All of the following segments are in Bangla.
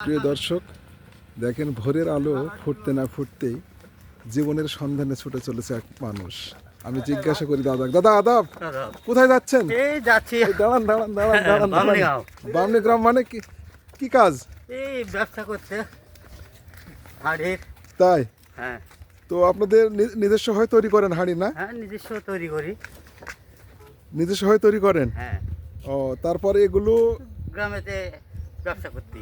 প্রিয় দর্শক দেখেন ভোরের আলো ফুটতে না ফুটতেই জীবনের সন্ধানে ছুটে চলেছে এক মানুষ। আমি জিজ্ঞাসা করি দাদা দাদা আদাব কোথায় যাচ্ছেন? এই যাচ্ছি। দাঁড়ান দাঁড়ান দাঁড়ান দাঁড়ান বামনি দাঁড়ান। বামনি গ্রাম মানে কি? কি কাজ? এই ব্যবসা করতে হাড়ির। তাই? হ্যাঁ। তো আপনাদের নিজস্ব হয় তৈরি করেন হাঁড়ি না? হ্যাঁ নিজস্ব তৈরি করি। নিজস্ব হয় তৈরি করেন? হ্যাঁ। ও তারপরে এগুলো গ্রামেতে ব্যবসা করতে।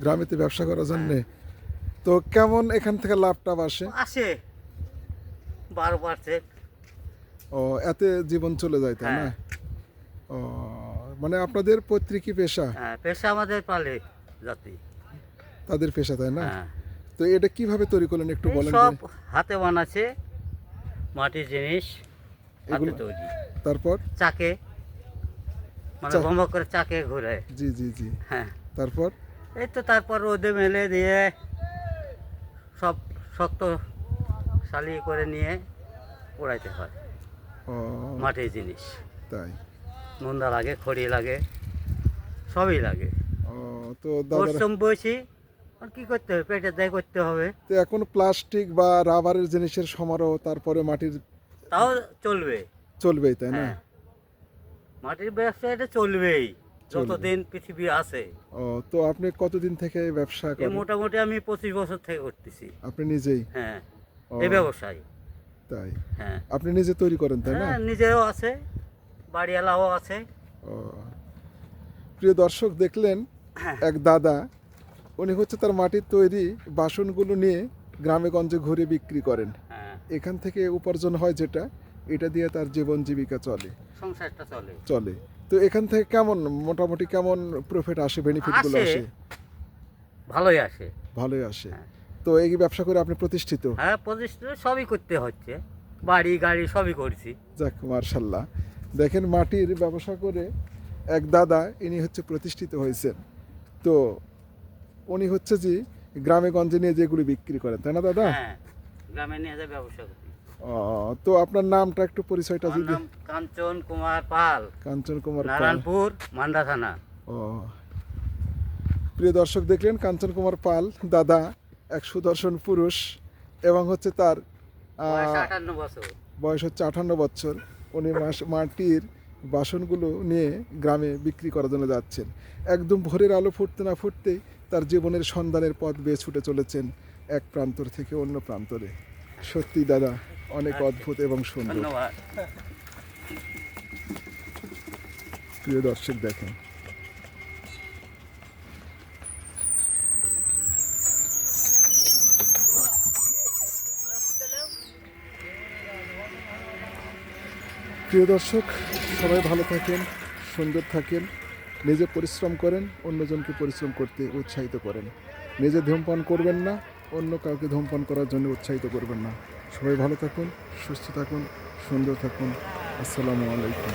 গ্রামেতে ব্যবসা করার জন্য। তো কেমন এখান থেকে লাভ টাভ আসে? আসে। বারো পার্সেন্ট। ও এতে জীবন চলে যায় তাই না? হ্যাঁ। ও মানে আপনাদের পৈতৃকী পেশা? হ্যাঁ পেশা আমাদের পালে জাতি। তাদের পেশা তাই না? হ্যাঁ। তো এটা কীভাবে তৈরি করলেন একটু বলেন সব হাতে বানাচ্ছে মাটির জিনিস এগুলো- তৈরি। তারপর? চাকে মানে চাক। করে চাকে ঘুরে জি জি জি। হ্যাঁ। তারপর? এই তো তারপর রোদে মেলে দিয়ে সব শক্ত সালিয়ে করে নিয়ে পোড়াইতে হয়। ও। মাটির জিনিস। তাই। নোন্দা লাগে খড়ি লাগে সবই লাগে। ও তো পরিশ্রম বসি আর কি করতে হবে? পেটে দেয় করতে হবে। তো এখন প্লাস্টিক বা রাবারের জিনিসের সমারোহ তারপরে মাটির তাও চলবে। চলবেই তাই না? হ্যাঁ। মাটির ব্যবসা এটা চলবেই। চলবে। যতদিন পৃথিবী আছে। ও তো আপনি কতদিন থেকে ব্যবসা করেন? মোটামুটি আমি পঁচিশ বছর থেকে করতেছি। আপনি নিজেই? হ্যাঁ এই ব্যবসায়। তাই? হ্যাঁ। আপনি নিজে তৈরি করেন তাই না? হ্যাঁ নিজেও আছে বাড়িওয়ালাও আছে। ও। প্রিয় দর্শক দেখলেন। এক দাদা উনি হচ্ছে তার মাটির তৈরি বাসনগুলো নিয়ে গ্রামে গঞ্জে ঘুরে বিক্রি করেন। হ্যাঁ। এখান থেকে উপার্জন হয় যেটা এটা দিয়ে তার জীবন জীবিকা চলে। সংসারটা চলে। চলে। তো এখান থেকে কেমন মোটামুটি কেমন প্রফিট আসে বেনিফিটগুলো আসে। আসে? ভালোই আসে। ভালোই আসে। হ্যাঁ। তো এই ব্যবসা করে আপনি প্রতিষ্ঠিত? হ্যাঁ প্রতিষ্ঠা সবই করতে হচ্ছে। বাড়ি গাড়ি সবই করছি। যাক মার্শাল্লাহ। দেখেন মাটির ব্যবসা করে এক দাদা ইনি হচ্ছে প্রতিষ্ঠিত হয়েছেন। তো উনি হচ্ছে যে গ্রামে গঞ্জে নিয়ে যেগুলি বিক্রি করেন তাই না দাদা? হ্যাঁ গ্রামে নিয়ে ব্যবসা তো আপনার নামটা একটু পরিচয়টা যদি কাঞ্চন কুমার পাল। কাঞ্চন কুমার পাল। নারায়ণপুর মান্ডা থানা। ও। প্রিয় দর্শক দেখলেন কাঞ্চন কুমার পাল দাদা এক সুদর্শন পুরুষ এবং হচ্ছে তার বয়স হচ্ছে আঠান্ন বছর। উনি মাস- মাটির বাসনগুলো নিয়ে গ্রামে বিক্রি করার জন্য যাচ্ছেন। একদম ভোরের আলো ফুটতে না ফুটতেই তার জীবনের সন্ধানের পথ বেয়ে ছুটে চলেছেন এক প্রান্তর থেকে অন্য প্রান্তরে। সত্যি দাদা অনেক অদ্ভুত এবং সুন্দর। প্রিয় দর্শক দেখেন। প্রিয় দর্শক সবাই ভালো থাকেন সুন্দর থাকেন নিজে পরিশ্রম করেন অন্যজনকে পরিশ্রম করতে উৎসাহিত করেন। নিজে ধূমপান করবেন না অন্য কাউকে ধূমপান করার জন্য উৎসাহিত করবেন না। সবাই ভালো থাকুন সুস্থ থাকুন সুন্দর থাকুন। আসসালামু আলাইকুম।